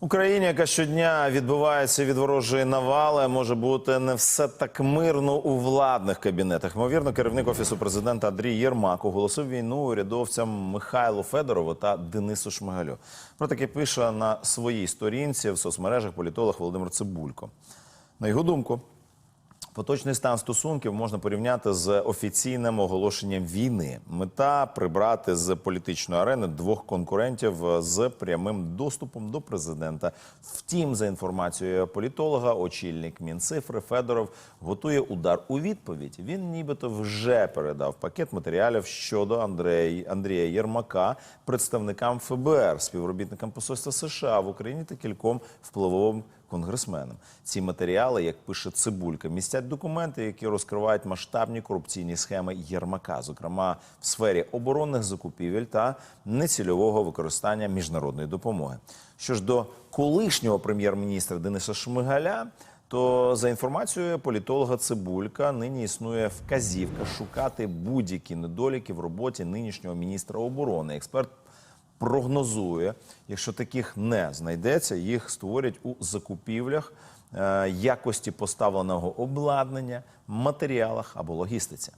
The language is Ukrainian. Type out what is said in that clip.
Україні, яка щодня відбувається від ворожої навали, може бути не все так мирно у владних кабінетах. Ймовірно, керівник офісу президента Андрій Єрмак оголосив війну урядовцям Михайлу Федорову та Денису Шмигалю. Про таке пише на своїй сторінці в соцмережах політолог Володимир Цибулько. На його думку, Поточний стан стосунків можна порівняти з офіційним оголошенням війни. Мета прибрати з політичної арени двох конкурентів з прямим доступом до президента. Втім, за інформацією політолога, очільник Мінцифри Федоров готує удар у відповідь. Він нібито вже передав пакет матеріалів щодо Андрея, Андрія Єрмака представникам ФБР, співробітникам посольства США в Україні та кільком впливовим конгресменам. Ці матеріали, як пише Цибулька, містять документи, які розкривають масштабні корупційні схеми Єрмака, зокрема в сфері оборонних закупівель та нецільового використання міжнародної допомоги. Що ж до колишнього прем'єр-міністра Дениса Шмигаля. То за інформацією політолога Цибулька нині існує вказівка шукати будь-які недоліки в роботі нинішнього міністра оборони. Експерт прогнозує, якщо таких не знайдеться, їх створять у закупівлях, е, якості поставленого обладнання, матеріалах або логістиці.